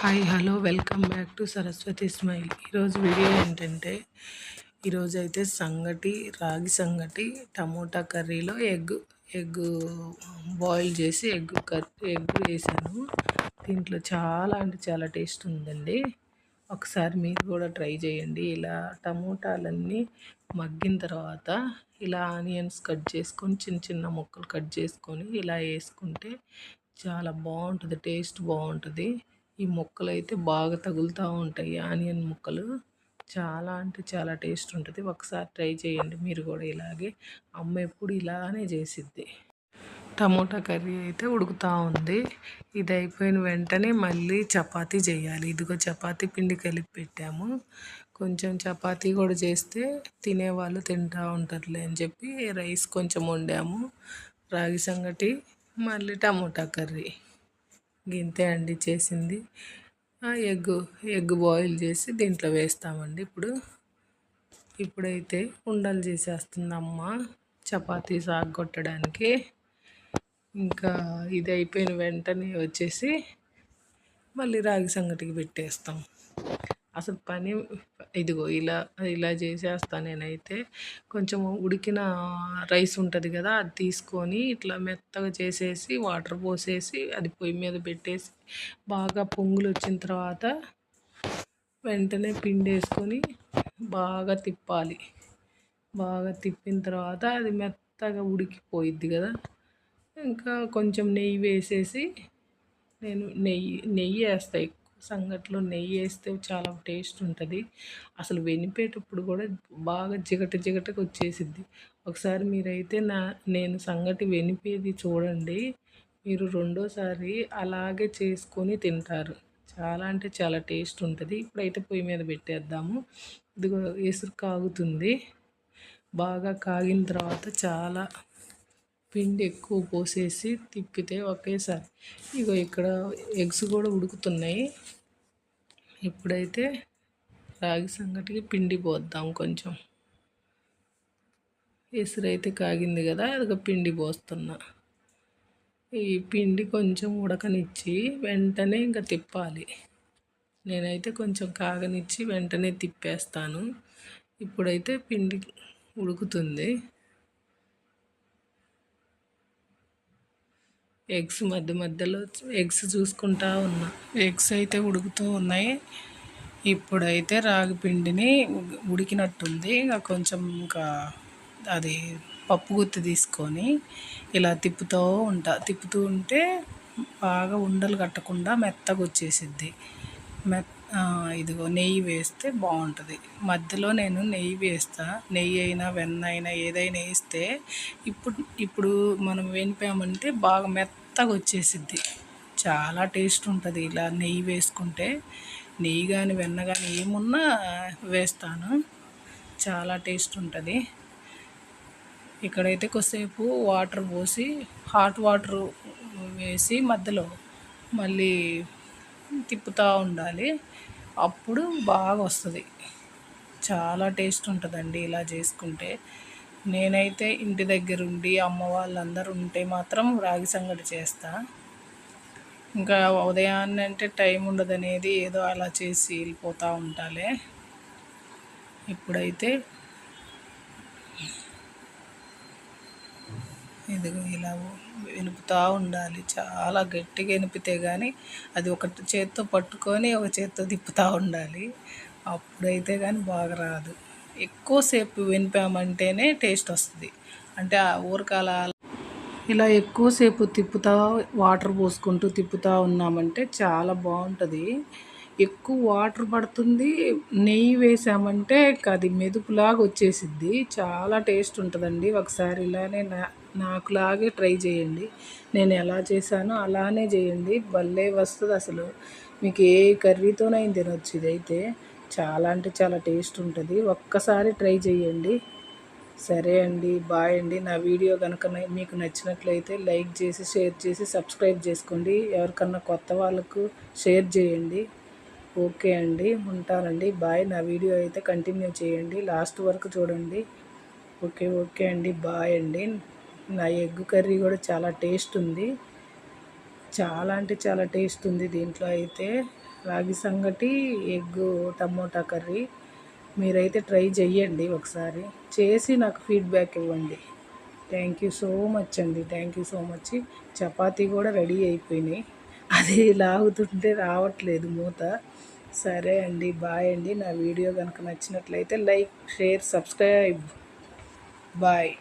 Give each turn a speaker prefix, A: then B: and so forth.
A: Hi hello welcome back to Saraswati smile. ఈరోజు video ఏంటంటే ఈరోజు అయితే సంగటి రాగి సంగటి టమోటా కర్రీలో ఎగ్ ఎగ్ బాయిల్ చేసి ఎగ్ కర్రీ ఎగ్ వేసాను. దీంట్లో చాలా అంటే చాలా టేస్ట్ ఉందండి. ఒకసారి మీరు కూడా ట్రై చేయండి. ఇలా టమోటాలన్నీ మగ్గిన తర్వాత ఇలా ఆనియన్స్ కట్ చేసుకొని చిన్న చిన్న ముక్కలు కట్ చేసుకొని ఇలా వేసుకుంటే చాలా బాగుంటుంది టేస్ట్ బాగుంటుంది. ఈ ముక్కలు అయితే బాగా తగులుతూ ఉంటాయి. ఆనియన్ ముక్కలు చాలా అంటే చాలా టేస్ట్ ఉంటుంది. ఒకసారి ట్రై చేయండి మీరు కూడా ఇలాగే. అమ్మ ఎప్పుడు ఇలానే చేసిద్ది. టమోటా కర్రీ అయితే ఉడుకుతూ ఉంది. ఇది అయిపోయిన వెంటనే మళ్ళీ చపాతీ చేయాలి. ఇదిగో చపాతీ పిండి కలిపి పెట్టాము. కొంచెం చపాతీ కూడా చేస్తే తినేవాళ్ళు తింటూ ఉంటారులే అని చెప్పి రైస్ కొంచెం వండాము. రాగి సంగటి మళ్ళీ టమోటా కర్రీ. గింతే అండి చేసింది. ఎగ్ ఎగ్ బాయిల్ చేసి దీంట్లో వేస్తామండి ఇప్పుడు. ఇప్పుడైతే ఉండలు చేసేస్తుంది అమ్మ చపాతీ సాగొట్టడానికి ఇంకా ఇది అయిపోయిన వెంటనే వచ్చేసి మళ్ళీ రాగి సంగటికి పెట్టేస్తాం. అసలు పని ఇదిగో ఇలా ఇలా చేసేస్తాను నేనైతే. కొంచెం ఉడికిన రైస్ ఉంటుంది కదా అది తీసుకొని ఇట్లా మెత్తగా చేసేసి వాటర్ పోసేసి అది పొయ్యి మీద పెట్టేసి బాగా పొంగులు వచ్చిన తర్వాత వెంటనే పిండి వేసుకొని బాగా తిప్పాలి. బాగా తిప్పిన తర్వాత అది మెత్తగా ఉడికిపోయిద్ది కదా. ఇంకా కొంచెం నెయ్యి వేసేసి నేను నెయ్యి నెయ్యి వేస్తాయి సంగట్లో నెయ్యి వేస్తే చాలా టేస్ట్ ఉంటుంది. అసలు వెనిపేటప్పుడు కూడా బాగా జిగట జిగటకు వచ్చేసిద్ది. ఒకసారి మీరైతే నా నేను సంగటి వెనిపేది చూడండి. మీరు రెండోసారి అలాగే చేసుకొని తింటారు. చాలా అంటే చాలా టేస్ట్ ఉంటుంది. ఇప్పుడైతే పొయ్యి మీద పెట్టేద్దాము. ఇదిగో ఎసురు కాగుతుంది. బాగా కాగిన తర్వాత చాలా పిండి ఎక్కువ పోసేసి తిప్పితే ఒకేసారి ఇగో ఇక్కడ ఎగ్స్ కూడా ఉడుకుతున్నాయి. ఇప్పుడైతే రాగి సంగటికి పిండి పోద్దాం కొంచెం. ఎసురైతే కాగింది కదా అది పిండి పోస్తున్నా. ఈ పిండి కొంచెం ఉడకనిచ్చి వెంటనే ఇంకా తిప్పాలి. నేనైతే కొంచెం కాగనిచ్చి వెంటనే తిప్పేస్తాను. ఇప్పుడైతే పిండి ఉడుకుతుంది. ఎగ్స్ మధ్య మధ్యలో ఎగ్స్ చూసుకుంటా ఉన్నా. ఎగ్స్ అయితే ఉడుకుతూ ఉన్నాయి. ఇప్పుడైతే రాగి పిండిని ఉడికినట్టుంది. ఇంకా కొంచెం ఇంకా అది పప్పు గుత్తి తీసుకొని ఇలా తిప్పుతూ ఉంటా. తిప్పుతూ ఉంటే బాగా ఉండలు కట్టకుండా మెత్తగా వచ్చేసిద్ది. మెత్త ఇదిగో నెయ్యి వేస్తే బాగుంటుంది. మధ్యలో నేను నెయ్యి వేస్తా. నెయ్యి అయినా వెన్న అయినా ఏదైనా వేస్తే ఇప్పుడు ఇప్పుడు మనం వేనిపామంటే బాగా మెత్తగా వచ్చేసిద్ది. చాలా టేస్ట్ ఉంటుంది ఇలా నెయ్యి వేసుకుంటే. నెయ్యి కానీ వెన్న కానీ ఏమున్నా వేస్తాను. చాలా టేస్ట్ ఉంటుంది. ఇక్కడైతే కొద్దిసేపు వాటర్ పోసి హాట్ వాటర్ వేసి మధ్యలో మళ్ళీ తిప్పుతూ ఉండాలి. అప్పుడు బాగా వస్తుంది. చాలా టేస్ట్ ఉంటుందండి ఇలా చేసుకుంటే. నేనైతే ఇంటి దగ్గర ఉండి అమ్మ వాళ్ళందరూ ఉంటే మాత్రం రాగి సంగటి చేస్తా. ఇంకా ఉదయాన్నే అంటే టైం ఉండదనేది ఏదో అలా చేసి వెళ్ళిపోతూ ఉంటాలే. ఇప్పుడైతే ఇదిగో ఇలా వెనుపుతూ ఉండాలి? చాలా గట్టిగా వెనిపితే కానీ అది ఒక చేత్తో పట్టుకొని ఒక చేత్తో తిప్పుతూ ఉండాలి. అప్పుడైతే కానీ బాగా రాదు. ఎక్కువసేపు వెనిపామంటేనే టేస్ట్ వస్తుంది. అంటే ఆ ఊరకాల ఇలా ఎక్కువసేపు తిప్పుతా వాటర్ పోసుకుంటూ తిప్పుతూ ఉన్నామంటే చాలా బాగుంటుంది. ఎక్కువ వాటర్ పడుతుంది నెయ్యి వేసామంటే అది మెదుపులాగా వచ్చేసిద్ది. చాలా టేస్ట్ ఉంటుందండి. ఒకసారి ఇలానే నా నాకులాగే ట్రై చేయండి. నేను ఎలా చేశానో అలానే చేయండి. భలే వస్తుంది అసలు. మీకు ఏ కర్రీతోనైనా తినొచ్చు ఇదైతే. చాలా అంటే చాలా టేస్ట్ ఉంటుంది. ఒక్కసారి ట్రై చేయండి. సరే అండి బాయ్ అండి. నా వీడియో కనుక మీకు నచ్చినట్లయితే లైక్ చేసి షేర్ చేసి సబ్స్క్రైబ్ చేసుకోండి. ఎవరికన్నా కొత్త వాళ్ళకు షేర్ చేయండి. ఓకే అండి ఉంటానండి. బాయ్. నా వీడియో అయితే కంటిన్యూ చేయండి. లాస్ట్ వరకు చూడండి. ఓకే ఓకే అండి. బాయ్ అండి. నా ఎగ్ కర్రీ కూడా చాలా టేస్ట్ ఉంది. చాలా అంటే చాలా టేస్ట్ ఉంది దీంట్లో అయితే. Ragi sangati egg tomato curry. మీరైతే ట్రై చెయ్యండి ఒకసారి. చేసి నాకు ఫీడ్బ్యాక్ ఇవ్వండి. థ్యాంక్ యూ సో మచ్ అండి. Thank you so much. Chapati కూడా రెడీ అయిపోయినాయి. అది లాగుతుంటే రావట్లేదు మూత. సరే అండి బాయ్ అండి. నా వీడియో కనుక నచ్చినట్లయితే లైక్ షేర్ సబ్స్క్రైబ్. బాయ్.